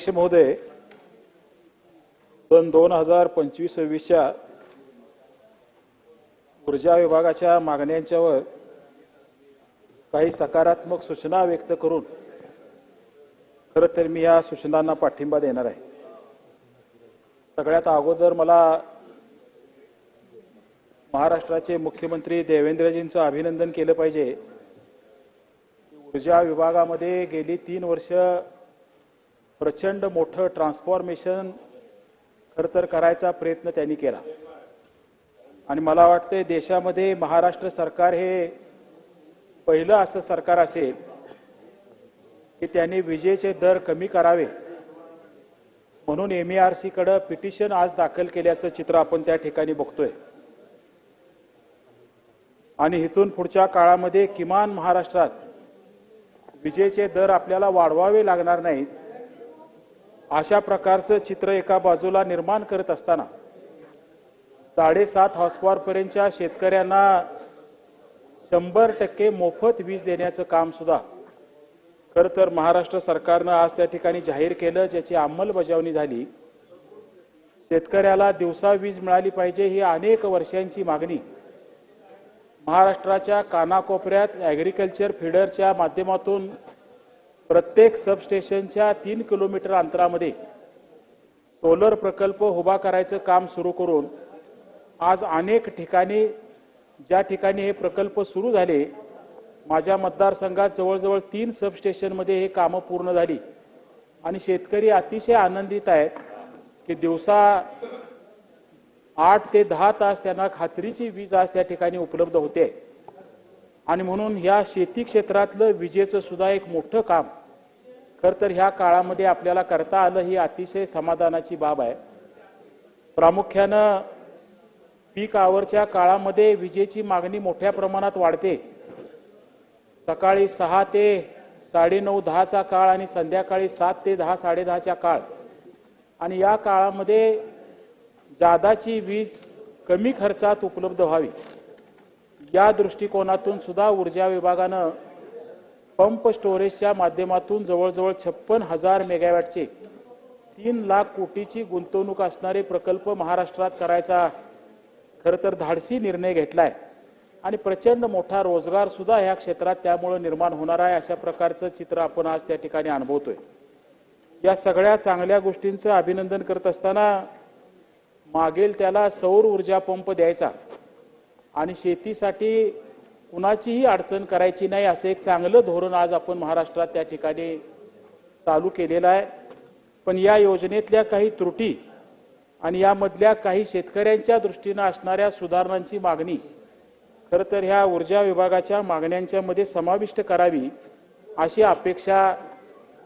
अध्यक्ष महोदय सन दोन हजार पंचवीस सव्वीसच्या ऊर्जा विभागाच्या मागण्यांच्यावर काही सकारात्मक सूचना व्यक्त करून खरं तर मी या सूचनांना पाठिंबा देणार आहे. सगळ्यात अगोदर मला महाराष्ट्राचे मुख्यमंत्री देवेंद्रजींचं अभिनंदन केलं पाहिजे. ऊर्जा विभागामध्ये गेली तीन वर्ष प्रचंड मोठं ट्रान्सफॉर्मेशन खरं तर करायचा प्रयत्न त्यांनी केला. आणि मला वाटते देशामध्ये महाराष्ट्र सरकार हे पहिलं असं सरकार असेल की त्यांनी विजेचे दर कमी करावे. म्हणून एम आरकडे पिटिशन आज दाखल केल्याचं चित्र आपण त्या ठिकाणी बघतोय. आणि इथून पुढच्या काळामध्ये किमान महाराष्ट्रात विजेचे दर आपल्याला वाढवावे लागणार नाहीत अशा प्रकारचं चित्र एका बाजूला निर्माण करत असताना साडेसात हॉर्स्पॉरपर्यंतच्या शेतकऱ्यांना शंभर टक्के मोफत वीज देण्याचं काम सुद्धा. खर तर महाराष्ट्र सरकारनं आज त्या ठिकाणी जाहीर केलं ज्याची अंमलबजावणी झाली. शेतकऱ्याला दिवसा वीज मिळाली पाहिजे ही अनेक वर्षांची मागणी. महाराष्ट्राच्या कानाकोपऱ्यात ॲग्रिकल्चर फिडरच्या माध्यमातून प्रत्येक सबस्टेशनच्या तीन किलोमीटर अंतरामध्ये सोलर प्रकल्प उभा करायचं काम सुरू करून आज अनेक ठिकाणी ज्या ठिकाणी हे प्रकल्प सुरू झाले माझ्या मतदारसंघात जवळजवळ तीन सबस्टेशनमध्ये हे कामं पूर्ण झाली. आणि शेतकरी अतिशय आनंदित आहेत की दिवसा आठ ते दहा तास त्यांना खात्रीची वीज आज त्या ठिकाणी उपलब्ध होते. आणि म्हणून ह्या शेती क्षेत्रातलं विजेचं सुद्धा एक मोठं काम खर तर ह्या काळामध्ये आपल्याला करता आलं ही अतिशय समाधानाची बाब आहे. प्रामुख्यानं पीक आवरच्या काळामध्ये विजेची मागणी मोठ्या प्रमाणात वाढते. सकाळी सहा ते साडेनऊ दहाचा काळ आणि संध्याकाळी सात ते दहा साडेदहाच्या काळ. आणि या काळामध्ये जादाची वीज कमी खर्चात उपलब्ध व्हावी. या दृष्टिकोनातून सुद्धा ऊर्जा विभागानं पंप स्टोरेजच्या माध्यमातून जवळजवळ छप्पन हजार मेगावॅटचे तीन लाख कोटीची गुंतवणूक असणारे प्रकल्प महाराष्ट्रात करायचा खरं तर धाडसी निर्णय घेतलाय. आणि प्रचंड मोठा रोजगार सुद्धा ह्या क्षेत्रात त्यामुळे निर्माण होणार आहे अशा प्रकारचं चित्र आपण आज त्या ठिकाणी अनुभवतोय. या सगळ्या चांगल्या गोष्टींचं अभिनंदन करत असताना मागेल त्याला सौर ऊर्जा पंप द्यायचा आणि शेतीसाठी कुणाचीही अडचण करायची नाही असं एक चांगलं धोरण आज आपण महाराष्ट्रात त्या ठिकाणी चालू केलेलं आहे. पण या योजनेतल्या काही त्रुटी आणि यामधल्या काही शेतकऱ्यांच्या दृष्टीनं असणाऱ्या सुधारणांची मागणी खरं तर ह्या ऊर्जा विभागाच्या मागण्यांच्या मध्ये समाविष्ट करावी अशी अपेक्षा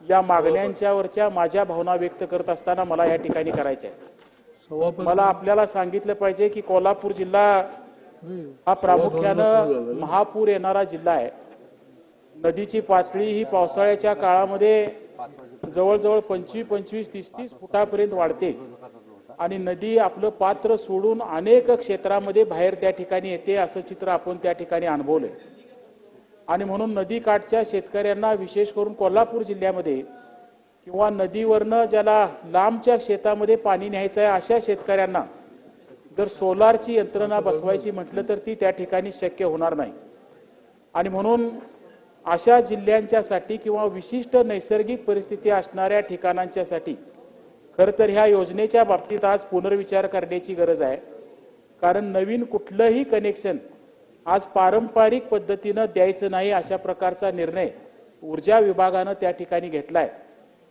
या मागण्यांच्यावरच्या माझ्या भावना व्यक्त करत असताना मला या ठिकाणी करायच्या. आहे मला आपल्याला सांगितलं पाहिजे की कोल्हापूर जिल्हा हा प्रामुख्यानं महापूर येणारा जिल्हा आहे. नदीची पातळी ही पावसाळ्याच्या काळामध्ये जवळजवळ पंचवीस पंचवीस तीस तीस फुटापर्यंत वाढते. आणि नदी आपलं पात्र सोडून अनेक क्षेत्रामध्ये बाहेर त्या ठिकाणी येते असं चित्र आपण त्या ठिकाणी अनुभवलंय. आणि म्हणून नदीकाठच्या शेतकऱ्यांना विशेष करून कोल्हापूर जिल्ह्यामध्ये किंवा नदीवरनं ज्याला लांबच्या शेतामध्ये पाणी न्यायचं आहे अशा शेतकऱ्यांना जर सोलारची यंत्रणा बसवायची म्हटलं तर ती त्या ठिकाणी शक्य होणार नाही. आणि म्हणून अशा जिल्ह्यांच्यासाठी किंवा विशिष्ट नैसर्गिक परिस्थिती असणाऱ्या ठिकाणांच्यासाठी खरं तर ह्या योजनेच्या बाबतीत आज पुनर्विचार करण्याची गरज आहे. कारण नवीन कुठलंही कनेक्शन आज पारंपरिक पद्धतीनं द्यायचं नाही अशा प्रकारचा निर्णय ऊर्जा विभागानं त्या ठिकाणी घेतलाय.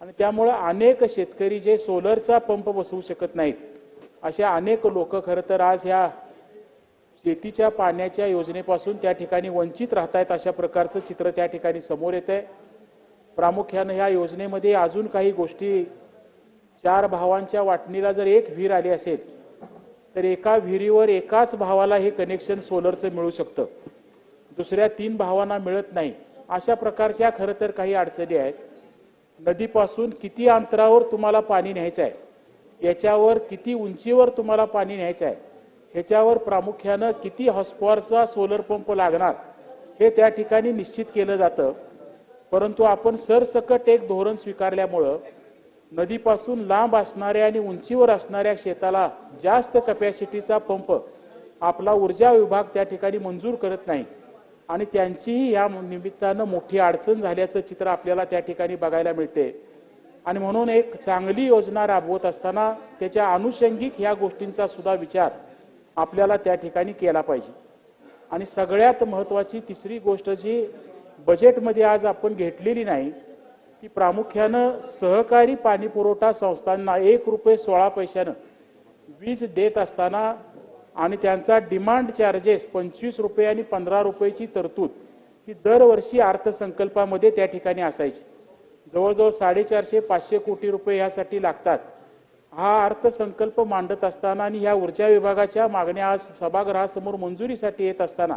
आणि त्यामुळे अनेक शेतकरी जे सोलरचा पंप बसवू शकत नाहीत अशा अनेक लोक खरं तर आज ह्या शेतीच्या पाण्याच्या योजनेपासून त्या ठिकाणी वंचित राहत आहेत अशा प्रकारचं चित्र त्या ठिकाणी समोर येत आहे प्रामुख्यानं ह्या योजनेमध्ये अजून काही गोष्टी चार भावांच्या वाटणीला जर एक विहीर आली असेल तर एका विहिरीवर एकाच भावाला हे कनेक्शन सोलरचं मिळू शकतं. दुसऱ्या तीन भावांना मिळत नाही. अशा प्रकारच्या खरं तर काही अडचणी आहेत. नदीपासून किती अंतरावर तुम्हाला पाणी न्यायचं आहे? याच्यावर किती उंचीवर तुम्हाला पाणी न्यायचं आहे? ह्याच्यावर प्रामुख्यानं किती हॉस्पॉरचा सोलर पंप लागणार? हे त्या ठिकाणी निश्चित केलं जातं. परंतु आपण सरसकट एक धोरण स्वीकारल्यामुळं नदीपासून लांब असणाऱ्या आणि उंचीवर असणाऱ्या शेताला जास्त कपॅसिटीचा पंप आपला ऊर्जा विभाग त्या ठिकाणी मंजूर करत नाही. आणि त्यांचीही या निमित्तानं मोठी अडचण झाल्याचं चित्र आपल्याला त्या ठिकाणी बघायला मिळते. आणि म्हणून एक चांगली योजना राबवत असताना त्याच्या अनुषंगिक ह्या गोष्टींचा सुद्धा विचार आपल्याला त्या ठिकाणी केला पाहिजे. आणि सगळ्यात महत्वाची तिसरी गोष्ट जी बजेटमध्ये आज आपण घेतलेली नाही ती प्रामुख्यानं सहकारी पाणी पुरवठा संस्थांना एक रुपये सोळा पैशानं वीज देत असताना आणि त्यांचा डिमांड चार्जेस पंचवीस रुपये आणि पंधरा रुपयाची तरतूद ही दरवर्षी अर्थसंकल्पामध्ये त्या ठिकाणी असायची. जवळजवळ साडेचारशे पाचशे कोटी रुपये यासाठी लागतात. हा अर्थसंकल्प मांडत असताना आणि ह्या ऊर्जा विभागाच्या मागण्या आज सभागृहासमोर मंजुरीसाठी येत असताना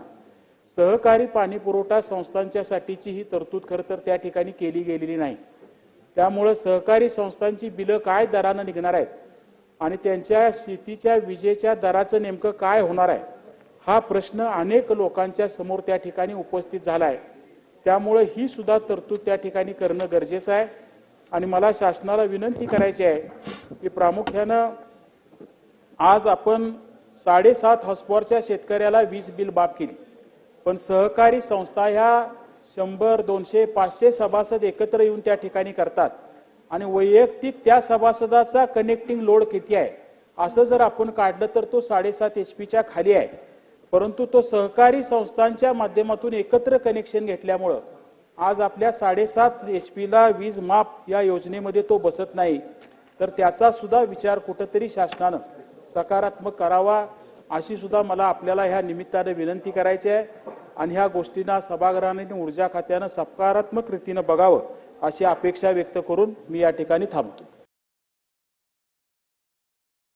सहकारी पाणी पुरवठा संस्थांच्या साठीची ही तरतूद खरं तर त्या ठिकाणी केली गेलेली नाही. त्यामुळं सहकारी संस्थांची बिलं काय दरानं निघणार आहेत आणि त्यांच्या शेतीच्या विजेच्या दराचं नेमकं काय होणार आहे हा प्रश्न अनेक लोकांच्या समोर त्या ठिकाणी उपस्थित झाला आहे. त्यामुळे ही सुद्धा तरतूद त्या ठिकाणी करणं गरजेचं आहे. आणि मला शासनाला विनंती करायची आहे की प्रामुख्यानं आज आपण साडेसात हॉस्पॉरच्या शेतकऱ्याला वीज बिल बाब केली. पण सहकारी संस्था ह्या शंभर दोनशे पाचशे सभासद एकत्र येऊन त्या ठिकाणी करतात. आणि वैयक्तिक त्या सभासदाचा कनेक्टिंग लोड किती आहे? असं जर आपण काढलं तर तो साडेसात एच पीच्या खाली आहे. परंतु तो सहकारी संस्थांच्या माध्यमातून एकत्र कनेक्शन घेतल्यामुळं आज आपल्या साडेसात एच पीला वीज माप या योजनेमध्ये तो बसत नाही. तर त्याचा सुद्धा विचार कुठंतरी शासनानं सकारात्मक करावा अशी सुद्धा मला आपल्याला ह्या निमित्तानं विनंती करायची आहे. आणि ह्या गोष्टींना सभागृहाने आणि ऊर्जा खात्यानं सकारात्मक रीतीनं बघावं अशी अपेक्षा व्यक्त करून मी या ठिकाणी थांबतो.